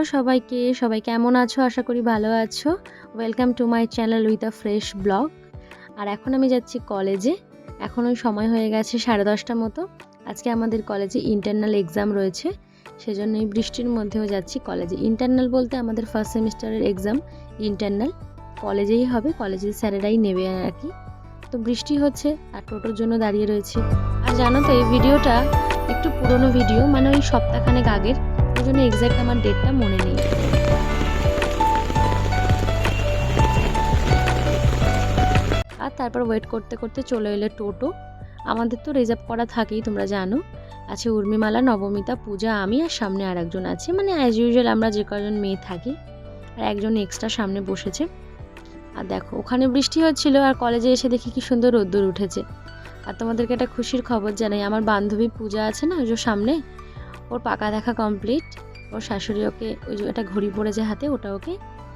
Hello সবাইকে, সবাই কেমন আছো? আশা করি ভালো আছো। Welcome to my channel with a fresh blog আর এখন আমি যাচ্ছি কলেজে এখন ওই সময় হয়ে গেছে সাড়ে দশটা মতো। আজকে আমাদের কলেজে ইন্টারনাল এক্সাম রয়েছে। সেজন্য এই বৃষ্টির মধ্যেও যাচ্ছি কলেজে ইন্টারনাল বলতে আমাদের ফার্স্ট সেমিস্টারের এক্সাম ইন্টারনাল কলেজেই হবে কলেজের স্যারেরাই নেবে আর কি তো বৃষ্টি হচ্ছে আর টোটোর জন্য দাঁড়িয়ে রয়েছে। আর জানো তো, এই ভিডিওটা একটু পুরনো ভিডিও মানে ওই সপ্তাহখানেক আগের। জন্য এক্স্যাক্ট আমার ডেটটা মনে নেই। আর তারপর ওয়েট করতে করতে চলে এলে টোটো। আমাদের তো রিজার্ভ করা থাকেই, তোমরা জানো। আছে উর্মিমালা, নবমিতা, পূজা, আমি আর সামনে আর একজন আছে। মানে অ্যাজ ইউজুয়াল আমরা যে কজন মেয়ে থাকি, আর একজন এক্সট্রা সামনে বসেছে। আর দেখো, ওখানে বৃষ্টি হচ্ছিল আর কলেজে এসে দেখি কি সুন্দর রোদ্দুর উঠেছে। আর তোমাদেরকে একটা খুশির খবর জানাই, আমার বান্ধবী পূজা আছে না, ওই সামনে? ওর পাকা দেখা কমপ্লিট ওর শাশুড়ি ওকে ওই যে একটা ঘড়ি পড়েছে হাতে, ওটা ওকে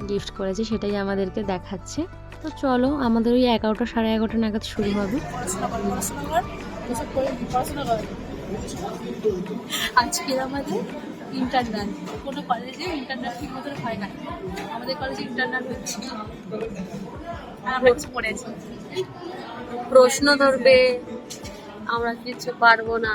গিফট করেছে, সেটাই আমাদেরকে দেখাচ্ছে। তো চলো, আমাদের ওই এগারোটা সাড়ে এগারোটা নাগাদ শুরু হবে। আজকের আমাদের ইন্টারনাল কোনো কলেজে ইন্টারনাল ঠিক হয় না। আমাদের কলেজে ইন্টারনাল হচ্ছে। প্রশ্ন ধরবে, আমরা কিছু পারব না।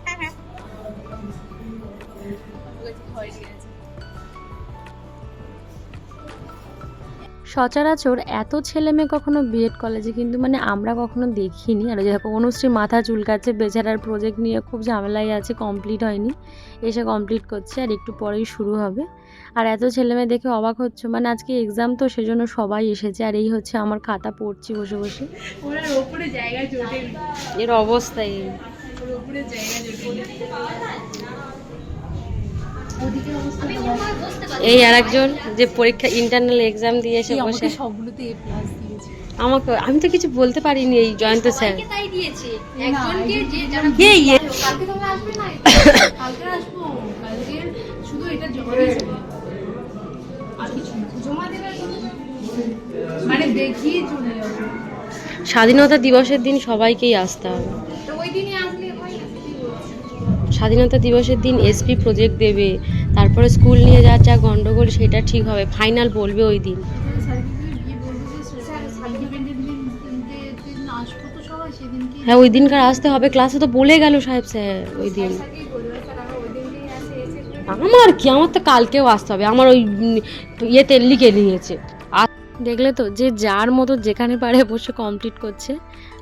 সচরাচর এত ছেলে মেয়ে কখনো বিএড কলেজে কিন্তু মানে আমরা কখনো দেখিনি। আর ওই যে দেখো অনুশ্রী মাথা চুলকাচ্ছে বেচারার প্রজেক্ট নিয়ে খুব ঝামেলাই আছে কমপ্লিট হয়নি। এসে কমপ্লিট করছে আর একটু পরেই শুরু হবে। আর এত ছেলে মেয়ে দেখে অবাক হচ্ছে মানে আজকে এক্সাম তো সেজন্য সবাই এসেছে আর এই হচ্ছে আমার খাতা পড়ছি বসে বসে। এর অবস্থাই এই আর একজন যে পরীক্ষা ইন্টারনাল এক্সাম দিয়ে এসে বসে আমাকে সবগুলোতে এ প্লাস দিয়েছে। আমাকে আমি তো কিছু বলতে পারিনি এই জয়ন্ত স্যার। তাই দিয়েছে। একজনকে যে যারা কে ইয়ে? কালকে তোমরা আসবে না? কালকে আসব কালকে শুধু এটা জমা দিয়ে আর কিছু জমা দেবে মানে দেখিয়ে চলে যাবে। স্বাধীনতা দিবসের দিন সবাইকেই আসতে হবে। তো ওই দিনই আসলে হয় না? কি বলছি স্বাধীনতা দিবসের দিন এসপি প্রজেক্ট দেবে, তারপরে স্কুল নিয়ে যাওয়ার যা গন্ডগোল সেটা ঠিক হবে ফাইনাল বলবে ওই দিন। যে হ্যাঁ ওই দিনকার আসতে হবে ক্লাসে তো বলে গেল সাহেব স্যার ওই দিন। আমার কি? আমার তো কালকেও আসতে হবে, আমার ওই ইয়েতে লিখে নিয়েছে। দেখলে তো যে যার মতো যেখানে পারে বসে কমপ্লিট করছে।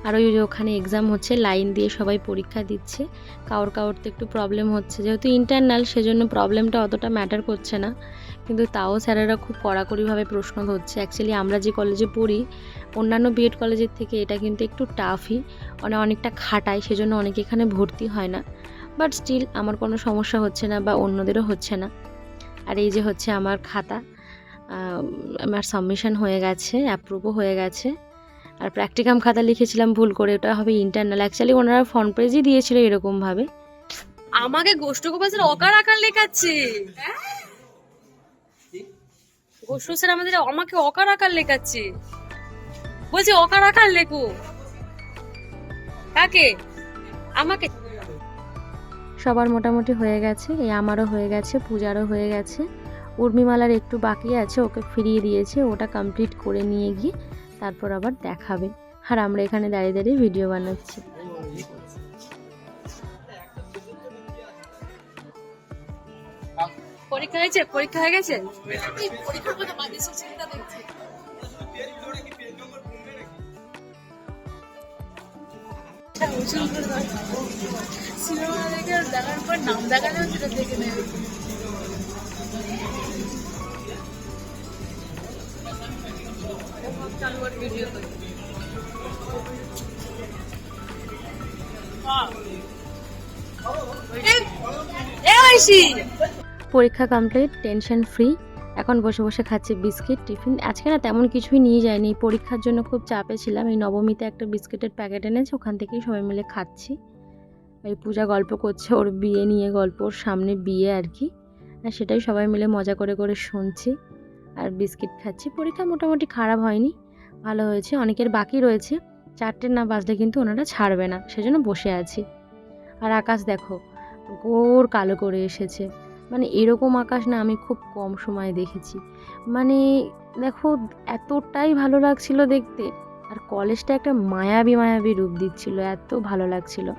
আর ওই ওখানে এক্সাম হচ্ছে লাইন দিয়ে সবাই পরীক্ষা দিচ্ছে। কারোর কারোর তো একটু প্রবলেম হচ্ছে। যেহেতু ইন্টারনাল সেজন্য প্রবলেমটা অতটা ম্যাটার করছে না। কিন্তু তাও স্যারেরা খুব কড়াকড়িভাবে প্রশ্ন ধরছে। অ্যাকচুয়ালি আমরা যে কলেজে পড়ি, অন্যান্য বিএড কলেজের থেকে এটা কিন্তু একটু টাফই মানে অনেকটা খাটায়, সেজন্য অনেকে এখানে ভর্তি হয় না। বাট স্টিল আমার কোনো সমস্যা হচ্ছে না বা অন্যদেরও হচ্ছে না। আর এই যে হচ্ছে আমার খাতা। আমার সাবমিশন হয়ে গেছে অ্যাপ্রুভও হয়ে গেছে। আর প্র্যাকটিকাম খাতা লিখেছিলাম ভুল করে ওটা হবে ইন্টারনাল অ্যাকচুয়ালি ওনারা ফ্রন্ট পেজই দিয়েছিল এরকমভাবে। আমাকে গোষ্ঠ গোপাসের অকার আকার লেখাচ্ছে। গোষ্ঠ স্যার আমাদের আমাকে অকার আকার লেখাচ্ছে। বলছি অকার আকার লেখো। কাকে? আমাকে। সবার মোটামুটি হয়ে গেছে এই আমারও হয়ে গেছে পূজারও হয়ে গেছে। উর্মিমালার একটু বাকি আছে ওকে ফিরিয়ে দিয়েছে ওটা কমপ্লিট করে নিয়ে গিয়ে তারপর আবার দেখাবে। আর আমরা এখানে দাঁড়িয়ে দাঁড়িয়ে ভিডিও বানাচ্ছি। পরীক্ষা হয়েছে? পরীক্ষা হয়ে গেছে? সিনেমা দেখে দেখার পর নাম দেখালেও সেটা দেখে নেবে। এ ঐশী! পরীক্ষা কমপ্লিট টেনশন ফ্রি এখন বসে বসে খাচ্ছি বিস্কিট টিফিন। আজকে না তেমন কিছুই নিয়ে যায়নি পরীক্ষার জন্য খুব চাপে ছিলাম। এই নবমীতে একটা বিস্কিটের প্যাকেট এনেছে ওখান থেকেই সবাই মিলে খাচ্ছি। এই পূজা গল্প করছে ওর বিয়ে নিয়ে গল্প ওর সামনে বিয়ে আর কি। আর সেটাই সবাই মিলে মজা করে করে শুনছি। আর বিস্কিট খাচ্ছি। পরীক্ষা মোটামুটি খারাপ হয়নি। ভালো হয়েছে, অনেকের বাকি রয়েছে। চারটের না বাজলে কিন্তু ওনারা ছাড়বে না, সেজন্য বসে আছি। আর আকাশ দেখো, গোর কালো করে এসেছে। মানে এরকম আকাশ না আমি খুব কম সময় দেখেছি। মানে দেখো, এতটাই ভালো লাগছিল দেখতে। আর কলেজটা একটা মায়াবী মায়াবী রূপ দিচ্ছিল, এত ভালো লাগছিল।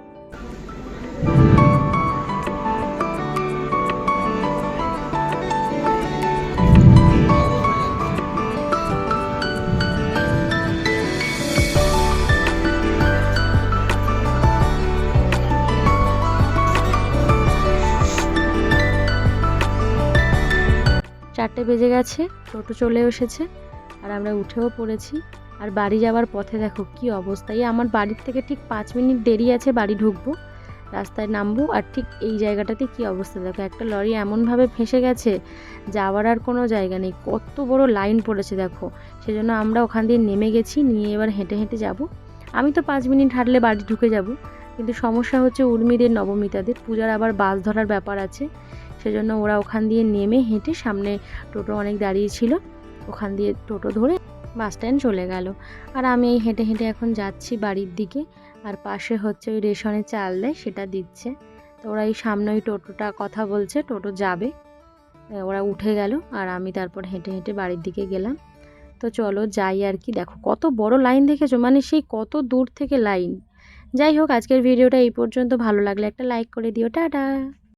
চারটে বেজে গেছে, টোটো চলে এসেছে আর আমরা উঠেও পড়েছি। আর বাড়ি যাওয়ার পথে দেখো কি অবস্থা। এই আমার বাড়ির থেকে ঠিক পাঁচ মিনিট দেরি আছে বাড়ি ঢুকবো, রাস্তায় নামবো আর ঠিক এই জায়গাটাতে কি অবস্থা। দেখো একটা লরি এমনভাবে ফেঁসে গেছে, যাওয়ার আর কোনো জায়গা নেই। কত বড় লাইন পড়েছে দেখো। সেজন্য আমরা ওখান দিয়ে নেমে গেছি, নিয়ে এবার হেঁটে হেঁটে যাব। আমি তো পাঁচ মিনিট হাঁটলে বাড়ি ঢুকে যাব, কিন্তু সমস্যা হচ্ছে উর্মিদের, নবমিতাদের। পূজার আবার বাস ধরার ব্যাপার আছে। সেজন্য ওরা ওখান দিয়ে নেমে হেঁটে সামনে টোটো অনেক দাঁড়িয়ে ছিল। ওখান দিয়ে টোটো ধরে বাস স্ট্যান্ড চলে গেল। আর আমি এই হেঁটে হেঁটে এখন যাচ্ছি বাড়ির দিকে। আর পাশে হচ্ছে ওই রেশনে চাল দেয়, সেটা দিচ্ছে। তো ওরা এই সামনে ওই টোটোটা কথা বলছে, টোটো যাবে। ওরা উঠে গেল আর আমি তারপর হেঁটে হেঁটে বাড়ির দিকে গেলাম। তো চলো যাই আর কি। দেখো কত বড় লাইন দেখেছ মানে সেই কত দূর থেকে লাইন। যাই হোক, আজকের ভিডিওটা এই পর্যন্ত। ভালো লাগলে একটা লাইক করে দিও। টাটা!